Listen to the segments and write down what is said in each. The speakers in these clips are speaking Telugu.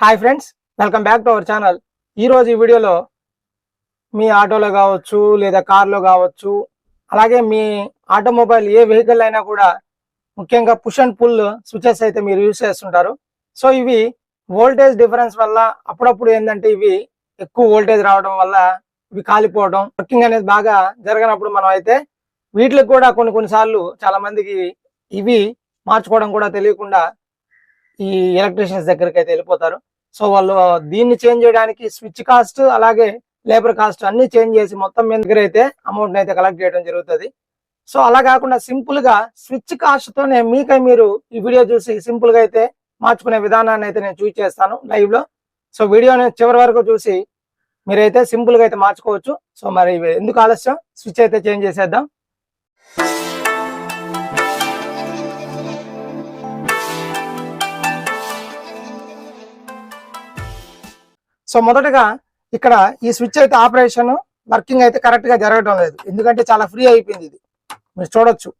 Hi friends welcome back to our channel ఈ రోజు ఈ వీడియోలో మీ ఆటోలో కావచ్చు లేదా కార్లో కావచ్చు అలాగే మీ ఆటోమొబైల్ ఏ వెహికల్ అయినా కూడా ముఖ్యంగా పుష్ అండ్ పుల్ స్విచెస్ అయితే మీరు యూజ్ చేస్తుంటారు. సో ఇవి వోల్టేజ్ డిఫరెన్స్ వల్ల అప్పుడప్పుడు ఏంటంటే ఇవి ఎక్కువ వోల్టేజ్ రావడం వల్ల ఇవి కాలిపోవడం వర్కింగ్ అనేది బాగా జరగనప్పుడు మనం అయితే వీటికి కూడా కొన్ని కొన్నిసార్లు చాలా మందికి ఇవి మార్చుకోవడం కూడా తెలియకుండా ఈ ఎలక్ట్రీషియన్స్ దగ్గరికి అయితే వెళ్ళిపోతారు. సో వాళ్ళు దీన్ని చేంజ్ చేయడానికి స్విచ్ కాస్ట్ అలాగే లేబర్ కాస్ట్ అన్ని చేంజ్ చేసి మొత్తం మీద దగ్గర అయితే అమౌంట్ అయితే కలెక్ట్ చేయడం జరుగుతుంది. సో అలా కాకుండా సింపుల్గా స్విచ్ కాస్ట్ తోనే మీకై మీరు ఈ వీడియో చూసి సింపుల్గా అయితే మార్చుకునే విధానాన్ని అయితే నేను చూసి చేస్తాను లైవ్లో. సో వీడియోని చివరి వరకు చూసి మీరైతే సింపుల్గా అయితే మార్చుకోవచ్చు. సో మరి ఎందుకు ఆలస్యం? స్విచ్ అయితే చేంజ్ చేసేద్దాం. సో మొదటగా ఇక్కడ ఈ స్విచ్ అయితే ఆపరేషన్ వర్కింగ్ అయితే కరెక్ట్గా జరగడం లేదు. ఎందుకంటే చాలా ఫ్రీ అయిపోయింది ఇది. మీరు చూడొచ్చు.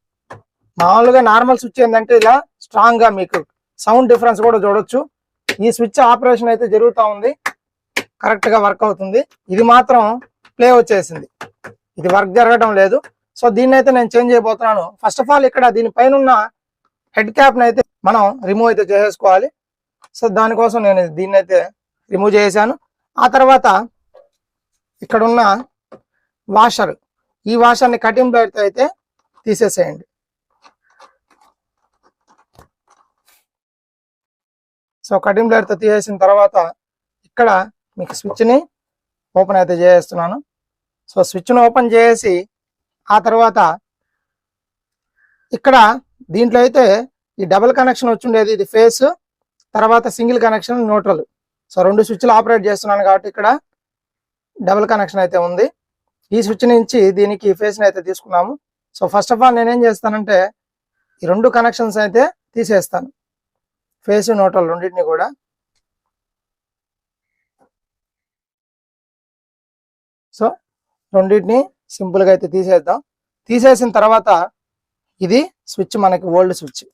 మామూలుగా నార్మల్ స్విచ్ ఏంటంటే ఇలా స్ట్రాంగ్గా మీకు సౌండ్ డిఫరెన్స్ కూడా చూడొచ్చు. ఈ స్విచ్ ఆపరేషన్ అయితే జరుగుతూ ఉంది. కరెక్ట్గా వర్క్ అవుతుంది. ఇది మాత్రం ప్లే వచ్చేసింది. ఇది వర్క్ జరగడం లేదు. సో దీన్ని అయితే నేను చేంజ్ చేయబోతున్నాను. ఫస్ట్ ఆఫ్ ఆల్ ఇక్కడ దీనిపైన ఉన్న హెడ్ క్యాప్ అయితే మనం రిమూవ్ అయితే చేసేసుకోవాలి సో దానికోసం నేను దీన్ని అయితే రిమూవ్ చేశాను ఆ తర్వాత ఇక్కడ ఉన్న వాషర్ ఈ వాషర్ని కటింగ్ బ్లేడ్తో అయితే తీసేసేయండి. సో కటింగ్ బ్లేడ్తో తీసేసిన తర్వాత ఇక్కడ మీకు స్విచ్ని ఓపెన్ అయితే చేసేస్తున్నాను సో స్విచ్ను ఓపెన్ చేసి ఆ తర్వాత ఇక్కడ దీంట్లో అయితే ఈ డబుల్ కనెక్షన్ వచ్చి ఉండేది. ఇది ఫేస్ తర్వాత సింగిల్ కనెక్షన్ న్యూట్రల్ సో రెండు స్విచ్లు ఆపరేట్ చేస్తున్నాను కాబట్టి ఇక్కడ డబుల్ కనెక్షన్ అయితే ఉంది. ఈ స్విచ్ నుంచి దీనికి ఫేస్ని అయితే తీసుకున్నాము. సో ఫస్ట్ ఆఫ్ ఆల్ నేనేం చేస్తానంటే ఈ రెండు కనెక్షన్స్ అయితే తీసేస్తాను. ఫేస్ నోటల్ రెండింటిని కూడా. సో రెండింటిని సింపుల్గా అయితే తీసేద్దాం. తీసేసిన తర్వాత ఇది స్విచ్ మనకి ఓల్డ్ స్విచ్.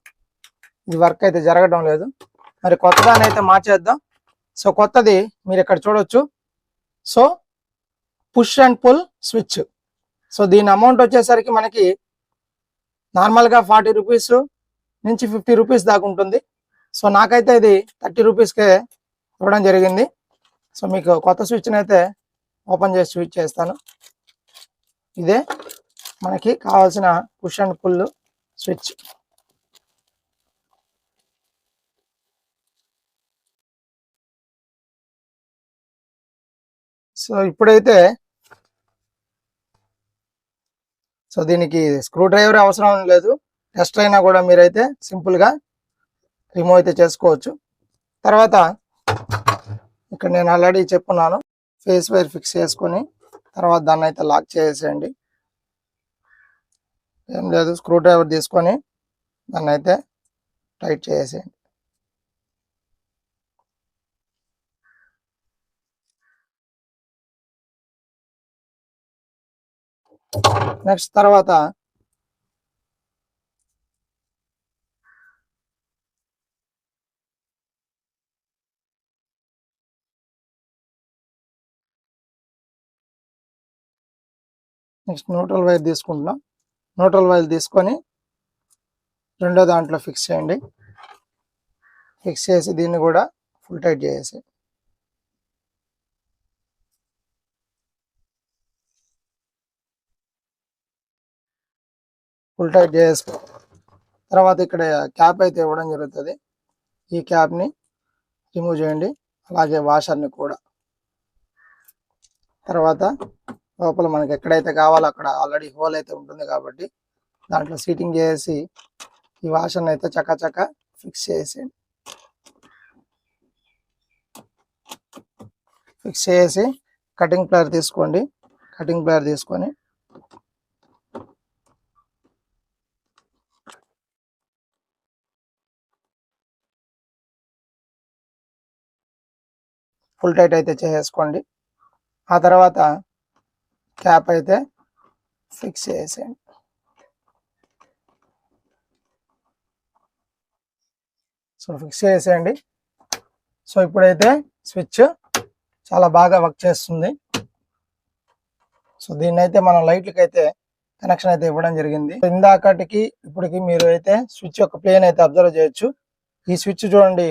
ఇది వర్క్ అయితే జరగడం లేదు. మరి కొత్తదాన్ని అయితే మార్చేద్దాం. సో కొత్తది మీరు ఇక్కడ చూడొచ్చు. So push and pull switch. So దీని అమౌంట్ వచ్చేసరికి మనకి నార్మల్గా ఫార్టీ రూపీస్ నుంచి ఫిఫ్టీ రూపీస్ దాకా ఉంటుంది. సో నాకైతే ఇది థర్టీ రూపీస్కే ఇవ్వడం జరిగింది. సో మీకు కొత్త స్విచ్ని అయితే ఓపెన్ చేసి స్విచ్ చేస్తాను. ఇదే మనకి కావాల్సిన push and pull switch. So ఇప్పుడైతే సో దీనికి స్క్రూ డ్రైవర్ అవసరం లేదు. టెస్ట్ అయినా కూడా మీరైతే సింపుల్గా రిమూవ్ అయితే చేసుకోవచ్చు. తర్వాత ఇక్కడ నేను ఆల్రెడీ చెప్పున్నాను ఫేస్ వైర్ ఫిక్స్ చేసుకొని తర్వాత దాన్ని అయితే లాక్ చేసేయండి. ఏం లేదు స్క్రూ డ్రైవర్ తీసుకొని దాన్ని అయితే టైట్ చేసేయండి. నెక్స్ట్ తర్వాత నెక్స్ట్ న్యూట్రల్ వైర్ తీసుకుంటున్నాం. న్యూట్రల్ వైర్ తీసుకొని రెండో దాంట్లో ఫిక్స్ చేయండి. ఫిక్స్ చేసి దీన్ని కూడా ఫుల్ టైట్ చేసేసి ఫుల్ టైట్ చేసుకో తర్వాత ఇక్కడ క్యాప్ అయితే ఇవ్వడం జరుగుతుంది. ఈ క్యాప్ని రిమూవ్ చేయండి. అలాగే వాషర్ని కూడా. తర్వాత లోపల మనకి ఎక్కడైతే కావాలో అక్కడ ఆల్రెడీ హోల్ అయితే ఉంటుంది కాబట్టి దాంట్లో సీటింగ్ చేసి ఈ వాషర్ని అయితే చక్కచక్క ఫిక్స్ చేసేయండి. ఫిక్స్ చేసి కటింగ్ ప్లేయర్ తీసుకోండి. కటింగ్ ప్లేయర్ తీసుకొని ఫుల్ టైట్ అయితే చేసేసుకోండి. ఆ తర్వాత క్యాప్ అయితే ఫిక్స్ చేసేయండి. సో ఫిక్స్ చేసేయండి. సో ఇప్పుడైతే స్విచ్ చాలా బాగా వర్క్ చేస్తుంది. సో దీన్ని అయితే మనం లైట్లకి అయితే కనెక్షన్ అయితే ఇవ్వడం జరిగింది. ఇందాకటికి ఇప్పటికి మీరు అయితే స్విచ్ యొక్క ప్లేన్ అయితే అబ్జర్వ్ చేయొచ్చు. ఈ స్విచ్ చూడండి.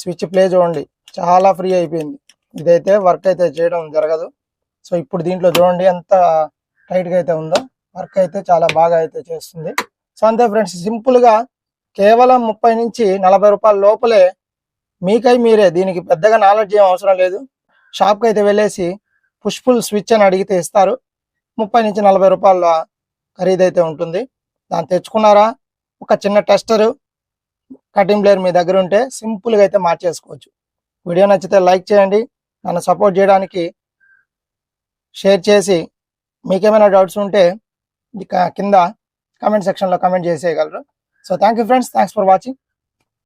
స్విచ్ ప్లే చూడండి. చాలా ఫ్రీ అయిపోయింది. ఇదైతే వర్క్ అయితే చేయడం జరగదు. సో ఇప్పుడు దీంట్లో చూడండి ఎంత టైట్గా అయితే ఉందో వర్క్ అయితే చాలా బాగా అయితే చేస్తుంది. సో అంతే ఫ్రెండ్స్ సింపుల్గా కేవలం ముప్పై నుంచి నలభై రూపాయల లోపలే మీకై మీరే దీనికి పెద్దగా నాలెడ్జ్ ఏం అవసరం లేదు. షాప్కి అయితే వెళ్ళేసి పుష్ఫుల్ స్విచ్ అని అడిగితే ఇస్తారు. ముప్పై నుంచి నలభై రూపాయల ఖరీదైతే ఉంటుంది. దాన్ని తెచ్చుకున్నారా? ఒక చిన్న టెస్టర్ కటింగ్ ప్లేయర్ మీ దగ్గర ఉంటే సింపుల్గా అయితే మార్చేసుకోవచ్చు. వీడియో నచ్చితే లైక్ చేయండి. నన్ను సపోర్ట్ చేయడానికి షేర్ చేసి మీకేమైనా డౌట్స్ ఉంటే కింద కమెంట్ సెక్షన్లో comment చేసేయగలరు. So thank you friends. Thanks for watching.